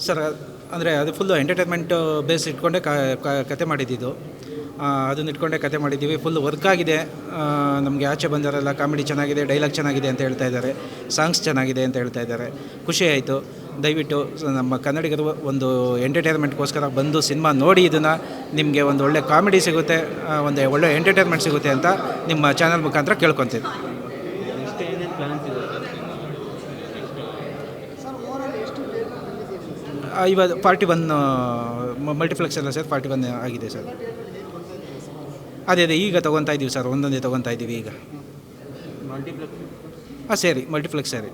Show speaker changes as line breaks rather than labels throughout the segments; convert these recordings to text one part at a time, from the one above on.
Sir ಅಂದರೆ ಅದು full entertainment base ಇಟ್ಕೊಂಡೆ ಕತೆ ಮಾಡಿದ್ದಿದ್ದು ಆ, ಅದನ್ನ ಇಟ್ಕೊಂಡೆ ಕತೆ ಮಾಡಿದ್ದೀವಿ. ಫುಲ್ ವರ್ಕ್ ಆಗಿದೆ. ನಮಗೆ ಆಚೆ ಬಂದವರೆಲ್ಲ ಕಾಮಿಡಿ ಚೆನ್ನಾಗಿದೆ ಡೈಲಾಗ್ ಚೆನ್ನಾಗಿದೆ ಅಂತ ಹೇಳ್ತಾ ಇದ್ದಾರೆ. ಸಾಂಗ್ಸ್ ಚೆನ್ನಾಗಿದೆ ಅಂತ ಹೇಳ್ತಾ ಇದ್ದಾರೆ. ಖುಷಿ ಆಯಿತು. ದಯವಿಟ್ಟು ನಮ್ಮ ಕನ್ನಡಿಗರು ಒಂದು ಎಂಟರ್ಟೈನ್ಮೆಂಟ್ಗೋಸ್ಕರ ಬಂದು ಸಿನಿಮಾ ನೋಡಿ ಇದನ್ನು. ನಿಮಗೆ ಒಂದು ಒಳ್ಳೆ ಕಾಮಿಡಿ ಸಿಗುತ್ತೆ ಒಂದು ಒಳ್ಳೆ ಎಂಟರ್ಟೈನ್ಮೆಂಟ್ ಸಿಗುತ್ತೆ ಅಂತ ನಿಮ್ಮ ಚಾನಲ್ ಮುಖಾಂತರ ಕೇಳ್ಕೊತೀನಿ
ನೆಕ್ಸ್ಟ್ ಏನೇನು ಪ್ಲಾನ್ಸ್ ಇದೆ ಸರ್
ಆ, ಇವಾಗ ಫಾರ್ಟಿ ಒನ್ ಮಲ್ಟಿಪ್ಲೆಕ್ಸ್ ಎಲ್ಲ ಸರ್ ಫಾರ್ಟಿ ಒನ್ ಆಗಿದೆ ಸರ್. ಅದೇ ಅದೇ ಈಗ ತೊಗೊತಾ ಇದ್ದೀವಿ ಸರ್ ಒಂದೊಂದೇ ತೊಗೊತಾ ಇದ್ದೀವಿ ಈಗ.
ಮಲ್ಟಿಪ್ಲೆಕ್ಸ್
ಹಾಂ ಸರಿ. ಮಲ್ಟಿಪ್ಲೆಕ್ಸ್ ಸರಿ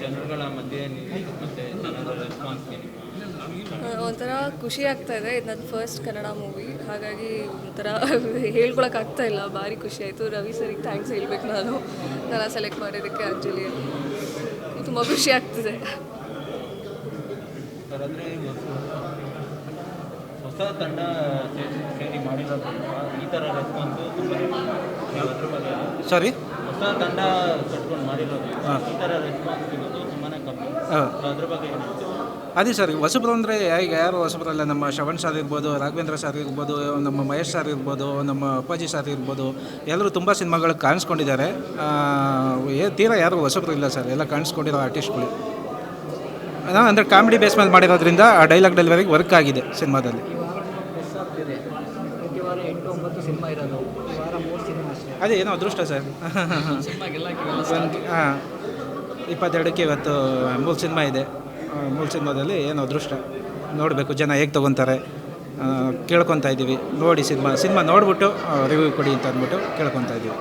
ಜನರುಗಳ ಮಧ್ಯೆ ನೀವು ಮತ್ತೆ ಜನರ ರೆಸ್ಪಾನ್ಸ್
ಒಂಥರ ಖುಷಿ ಆಗ್ತಾ ಇದೆ. ಇದು ನನ್ನ ಫಸ್ಟ್ ಕನ್ನಡ ಮೂವಿ ಹಾಗಾಗಿ ಒಂಥರ ಹೇಳ್ಕೊಳಕ್ಕೆ ಆಗ್ತಾ ಇಲ್ಲ. ಭಾರಿ ಖುಷಿ ಆಯಿತು. ರವಿ ಸರಿಗೆ ಥ್ಯಾಂಕ್ಸ್ ಹೇಳ್ಬೇಕು ನಾನು. ನಾನು ಸೆಲೆಕ್ಟ್ ಮಾಡಿದ್ದಕ್ಕೆ ಆ್ಯಕ್ಚುಲಿ ತುಂಬ ಖುಷಿ ಆಗ್ತಿದೆ.
ಸರಿ ಹೊಸ ತಂಡ ಸೇರಿ ಈ ಥರ ರೆಸ್ಪಾನ್ಸು ತುಂಬ
ಸಾರಿ
ಹೊಸ ತಂಡ ಕಟ್ಕೊಂಡು ಮಾಡಿರೋದ್ರಿಂದ ಈ ಥರ ರೆಸ್ಪಾನ್ಸ್ ಸಿಗೋದು ತುಂಬಾ ಕಮ್ಮಿ. ಅದ್ರ ಬಗ್ಗೆ ಏನು?
ಅದೇ ಸರ್ ಹೊಸಬ್ರು ಅಂದರೆ ಈಗ ಯಾರು ಹೊಸಬ್ರಲ್ಲ ನಮ್ಮ ಶ್ರವಣ್ ಸರ್ ಇರ್ಬೋದು ರಾಘವೇಂದ್ರ ಸರ್ ಇರ್ಬೋದು ನಮ್ಮ ಮಹೇಶ್ ಸರ್ ಇರ್ಬೋದು ನಮ್ಮ ಅಪ್ಪಾಜಿ ಸರ್ ಇರ್ಬೋದು ಎಲ್ಲರೂ ತುಂಬ ಸಿನಿಮಾಗಳು ಕಾಣಿಸ್ಕೊಂಡಿದ್ದಾರೆ. ತೀರಾ ಯಾರು ಹೊಸಬ್ರು ಇಲ್ಲ ಸರ್ ಎಲ್ಲ ಕಾಣಿಸ್ಕೊಂಡಿರೋ ಆರ್ಟಿಸ್ಟ್ಗಳು. ನಾವು ಅಂದರೆ ಕಾಮಿಡಿ ಬೇಸ್ ಮೇಲೆ ಮಾಡಿರೋದ್ರಿಂದ ಆ ಡೈಲಾಗ್ ಡೆಲಿವರಿಗೆ ವರ್ಕ್ ಆಗಿದೆ ಸಿನಿಮಾದಲ್ಲಿ. ಅದೇ ಏನೋ ಅದೃಷ್ಟ ಸರ್. ಹಾಂ ಇಪ್ಪತ್ತೆರಡಕ್ಕೆ ಇವತ್ತು ಮೂರು ಸಿನಿಮಾ ಇದೆ. ಆ, ಏನು ಸಿನಿಮಾದಲ್ಲಿ ಏನೋ ಅದೃಷ್ಟ ನೋಡಬೇಕು ಜನ ಹೇಗೆ ತೊಗೊತಾರೆ. ಕೇಳ್ಕೊತಾ ಇದ್ದೀವಿ ನೋಡಿ ಸಿನಿಮಾ ಸಿನಿಮಾ ನೋಡಿಬಿಟ್ಟು ರಿವ್ಯೂ ಕೊಡಿ ಅಂತ ಅಂದ್ಬಿಟ್ಟು ಕೇಳ್ಕೊತಾ ಇದ್ದೀವಿ